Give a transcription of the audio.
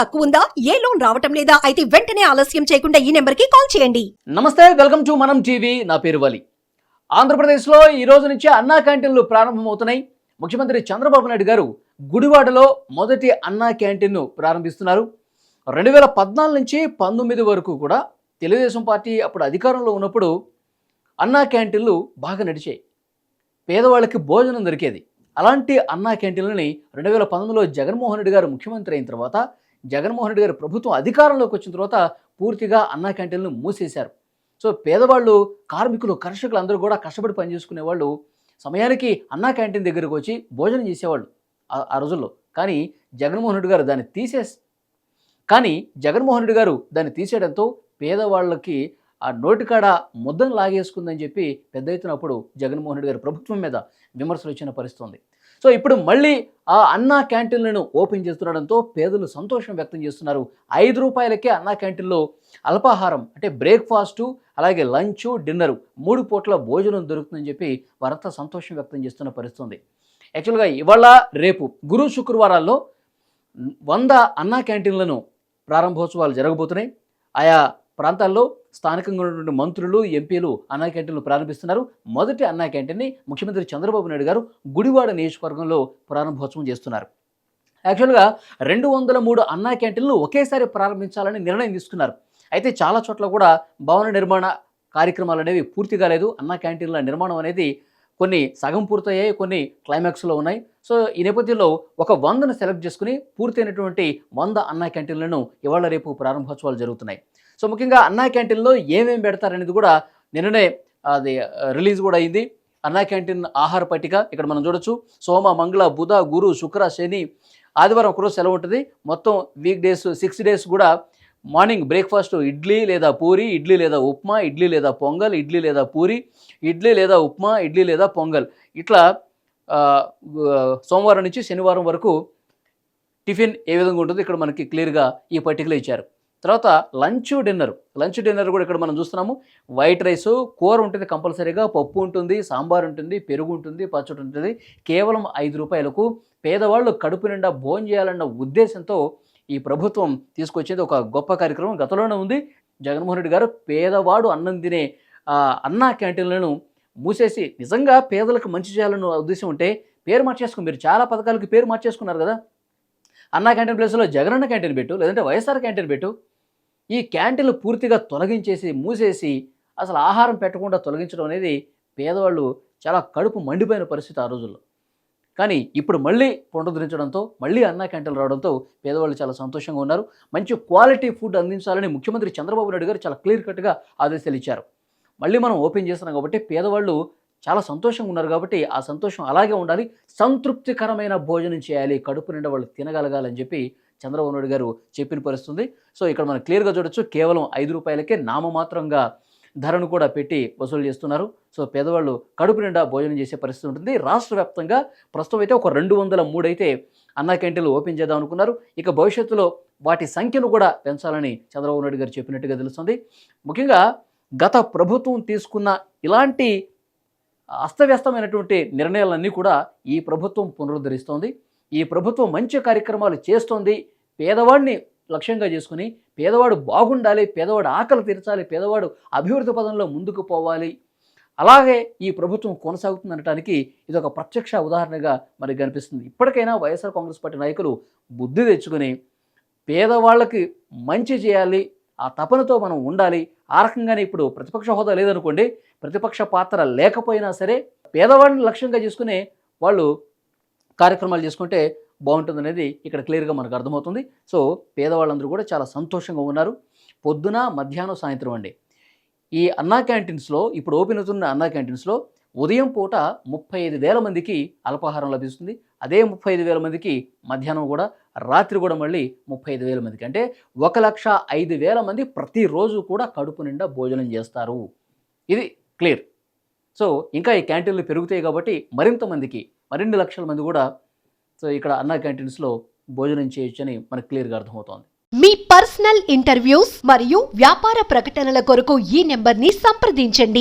తక్కువ ఉందా ఏ లోన్ రావటం లేదా? అయితే వెంటనే ఆలస్యం చేయకుండా ఈ నెంబర్కి కాల్ చేయండి. నమస్తే వెల్కమ్ టు మనం టీవీ. నా పేరు వలి. ఆంధ్రప్రదేశ్లో ఈ రోజు నుంచి అన్నా క్యాంటీన్లు ప్రారంభమవుతున్నాయి. ముఖ్యమంత్రి చంద్రబాబు నాయుడు గారు గుడివాడలో మొదటి అన్నా క్యాంటీన్ను ప్రారంభిస్తున్నారు. రెండు వేల పద్నాలుగు నుంచి పంతొమ్మిది వరకు కూడా తెలుగుదేశం పార్టీ అప్పుడు అధికారంలో ఉన్నప్పుడు అన్నా క్యాంటీన్లు బాగా నడిచాయి. పేదవాళ్ళకి భోజనం దొరికేది. అలాంటి అన్నా క్యాంటీన్లని రెండు వేల పంతొమ్మిదిలో జగన్మోహన్ రెడ్డి గారు ముఖ్యమంత్రి అయిన తర్వాత జగన్మోహన్ రెడ్డి గారు ప్రభుత్వం అధికారంలోకి వచ్చిన తర్వాత పూర్తిగా అన్నా క్యాంటీన్లు మూసేశారు. సో పేదవాళ్ళు కార్మికులు కర్షకులు అందరూ కూడా కష్టపడి పనిచేసుకునే వాళ్ళు సమయానికి అన్నా క్యాంటీన్ దగ్గరకు వచ్చి భోజనం చేసేవాళ్ళు ఆ- ఆ రోజుల్లో. కానీ జగన్మోహన్ రెడ్డి గారు దాన్ని తీసేసి కానీ జగన్మోహన్ రెడ్డి గారు దాన్ని తీసేయడంతో పేదవాళ్ళకి ఆ నోటికాడ ముద్దను లాగేసుకుందని చెప్పి పెద్ద ఎత్తున అప్పుడు జగన్మోహన్ రెడ్డి గారి ప్రభుత్వం మీద విమర్శలు వచ్చిన పరిస్థితుంది. సో ఇప్పుడు మళ్ళీ ఆ అన్నా క్యాంటీన్లను ఓపెన్ చేస్తుండడంతో పేదలు సంతోషం వ్యక్తం చేస్తున్నారు. ఐదు రూపాయలకే అన్నా క్యాంటీన్లో అల్పాహారం అంటే బ్రేక్ఫాస్టు అలాగే లంచ్ డిన్నరు మూడు పూట్ల భోజనం దొరుకుతుందని చెప్పి వారంతా సంతోషం వ్యక్తం చేస్తున్న పరిస్థితుంది. యాక్చువల్గా ఇవాళ రేపు గురు శుక్రవారాల్లో వంద అన్నా క్యాంటీన్లను ప్రారంభోత్సవాలు జరగబోతున్నాయి. ఆయా ప్రాంతాల్లో స్థానికంగా ఉన్నటువంటి మంత్రులు ఎంపీలు అన్నా క్యాంటీన్లు ప్రారంభిస్తున్నారు. మొదటి అన్నా క్యాంటీన్ని ముఖ్యమంత్రి చంద్రబాబు నాయుడు గారు గుడివాడ నియోజకవర్గంలో ప్రారంభోత్సవం చేస్తున్నారు. యాక్చువల్గా రెండు వందల మూడు అన్నా క్యాంటీన్లు ఒకేసారి ప్రారంభించాలని నిర్ణయం తీసుకున్నారు. అయితే చాలా చోట్ల కూడా భవన నిర్మాణ కార్యక్రమాలు అనేవి పూర్తి కాలేదు. అన్నా క్యాంటీన్ల నిర్మాణం అనేది కొన్ని సగం పూర్తయ్యాయి కొన్ని క్లైమాక్స్లో ఉన్నాయి. సో ఈ నేపథ్యంలో ఒక వందను సెలెక్ట్ చేసుకుని పూర్తయినటువంటి వంద అన్నా క్యాంటీన్లను ఇవాళ రేపు ప్రారంభోత్సవాలు జరుగుతున్నాయి. సో ముఖ్యంగా అన్నా క్యాంటీన్లో ఏమేమి పెడతారనేది కూడా నిన్ననే అది రిలీజ్ కూడా అయింది. అన్నా క్యాంటీన్ ఆహార పట్టిక ఇక్కడ మనం చూడొచ్చు. సోమ మంగళ బుధ గురు శుక్ర శని ఆదివారం ఒకరోజు సెలవు ఉంటుంది. మొత్తం వీక్ డేస్ సిక్స్ డేస్ కూడా మార్నింగ్ బ్రేక్ఫాస్ట్ ఇడ్లీ లేదా పూరి ఇడ్లీ లేదా ఉప్మా ఇడ్లీ లేదా పొంగల్ ఇడ్లీ లేదా పూరి ఇడ్లీ లేదా ఉప్మా ఇడ్లీ లేదా పొంగల్. ఇట్లా సోమవారం నుంచి శనివారం వరకు టిఫిన్ ఏ విధంగా ఉంటుందో ఇక్కడ మనకి క్లియర్గా ఈ పట్టికలో ఇచ్చారు. తర్వాత లంచ్ డిన్నర్. లంచ్ డిన్నర్ కూడా ఇక్కడ మనం చూస్తున్నాము. వైట్ రైస్ కూర ఉంటుంది కంపల్సరీగా పప్పు ఉంటుంది సాంబార్ ఉంటుంది పెరుగు ఉంటుంది పచ్చడి ఉంటుంది. కేవలం ఐదు రూపాయలకు పేదవాళ్ళు కడుపు నిండా భోజనం చేయాలన్న ఉద్దేశంతో ఈ ప్రభుత్వం తీసుకొచ్చేది ఒక గొప్ప కార్యక్రమం. గతంలోనే ఉంది. జగన్మోహన్ రెడ్డి గారు పేదవాడు అన్నం తినే అన్నా క్యాంటీన్లను మూసేసి నిజంగా పేదలకు మంచి చేయాలన్న ఉద్దేశం ఉంటే పేరు మార్చేసుకుని మీరు చాలా పథకాలకు పేరు మార్చేసుకున్నారు కదా. అన్నా క్యాంటీన్ ప్లేస్లో జగనన్న క్యాంటీన్ పెట్టు లేదంటే వైఎస్ఆర్ క్యాంటీన్ పెట్టు. ఈ క్యాంటీన్లు పూర్తిగా తొలగించేసి మూసేసి అసలు ఆహారం పెట్టకుండా తొలగించడం అనేది పేదవాళ్ళు చాలా కడుపు మండిపోయిన పరిస్థితి ఆ రోజుల్లో. కానీ ఇప్పుడు మళ్ళీ పునరుద్ధరించడంతో మళ్ళీ అన్నా క్యాంటీన్లు రావడంతో పేదవాళ్ళు చాలా సంతోషంగా ఉన్నారు. మంచి క్వాలిటీ ఫుడ్ అందించాలని ముఖ్యమంత్రి చంద్రబాబు నాయుడు గారు చాలా క్లియర్ కట్గా ఆదేశాలు ఇచ్చారు. మళ్ళీ మనం ఓపెన్ చేస్తున్నాం కాబట్టి పేదవాళ్ళు చాలా సంతోషంగా ఉన్నారు కాబట్టి ఆ సంతోషం అలాగే ఉండాలి. సంతృప్తికరమైన భోజనం చేయాలి. కడుపు నిండా వాళ్ళు తినగలగాలని చెప్పి చంద్రబాబు నాయుడు గారు చెప్పిన పరిస్థితుంది. సో ఇక్కడ మనం క్లియర్గా చూడొచ్చు కేవలం ఐదు రూపాయలకే నామమాత్రంగా ధరను కూడా పెట్టి వసూలు చేస్తున్నారు. సో పేదవాళ్ళు కడుపు నిండా భోజనం చేసే పరిస్థితి ఉంటుంది. రాష్ట్ర వ్యాప్తంగా ప్రస్తుతం అయితే ఒక రెండు వందల మూడు అయితే అన్నా క్యాంటీన్లు ఓపెన్ చేద్దాం అనుకున్నారు. ఇక భవిష్యత్తులో వాటి సంఖ్యను కూడా పెంచాలని చంద్రబాబు నాయుడు గారు చెప్పినట్టుగా తెలుస్తుంది. ముఖ్యంగా గత ప్రభుత్వం తీసుకున్న ఇలాంటి అస్తవ్యస్తమైనటువంటి నిర్ణయాలన్నీ కూడా ఈ ప్రభుత్వం పునరుద్ధరిస్తోంది. ఈ ప్రభుత్వం మంచి కార్యక్రమాలు చేస్తోంది. పేదవాడిని లక్ష్యంగా చేసుకుని పేదవాడు బాగుండాలి పేదవాడు ఆకలి తీర్చాలి పేదవాడు అభివృద్ధి పదంలో ముందుకు పోవాలి. అలాగే ఈ ప్రభుత్వం కొనసాగుతుందనటానికి ఇది ఒక ప్రత్యక్ష ఉదాహరణగా మనకి కనిపిస్తుంది. ఇప్పటికైనా వైఎస్ఆర్ కాంగ్రెస్ పార్టీ నాయకులు బుద్ధి తెచ్చుకొని పేదవాళ్ళకి మంచి చేయాలి ఆ తపనతో మనం ఉండాలి. ఆ రకంగానే ఇప్పుడు ప్రతిపక్ష హోదా లేదనుకోండి ప్రతిపక్ష పాత్ర లేకపోయినా సరే పేదవాడిని లక్ష్యంగా చేసుకునే వాళ్ళు కార్యక్రమాలు చేసుకుంటే బాగుంటుందనేది ఇక్కడ క్లియర్గా మనకు అర్థమవుతుంది. సో పేదవాళ్ళందరూ కూడా చాలా సంతోషంగా ఉన్నారు. పొద్దున మధ్యాహ్నం సాయంత్రం అండి. ఈ అన్నా క్యాంటీన్స్లో ఇప్పుడు ఓపెన్ అవుతున్న అన్నా క్యాంటీన్స్లో ఉదయం పూట ముప్పై ఐదు వేల మందికి అల్పాహారం లభిస్తుంది. అదే ముప్పై ఐదు వేల మందికి మధ్యాహ్నం కూడా రాత్రి కూడా మళ్ళీ ముప్పై ఐదు వేల మందికి. అంటే ఒక లక్ష ఐదు వేల మంది ప్రతిరోజు కూడా కడుపు నిండా భోజనం చేస్తారు. ఇది క్లియర్. సో ఇంకా ఈ క్యాంటీన్లు పెరుగుతాయి కాబట్టి మరింత మందికి మరిన్ని లక్షల మంది కూడా సో ఇక్కడ అన్నా క్యాంటీన్స్లో భోజనం చేయొచ్చని మనకు క్లియర్గా అర్థమవుతోంది. మీ పర్సనల్ ఇంటర్వ్యూస్ మరియు వ్యాపార ప్రకటనల కొరకు ఈ నెంబర్ని సంప్రదించండి.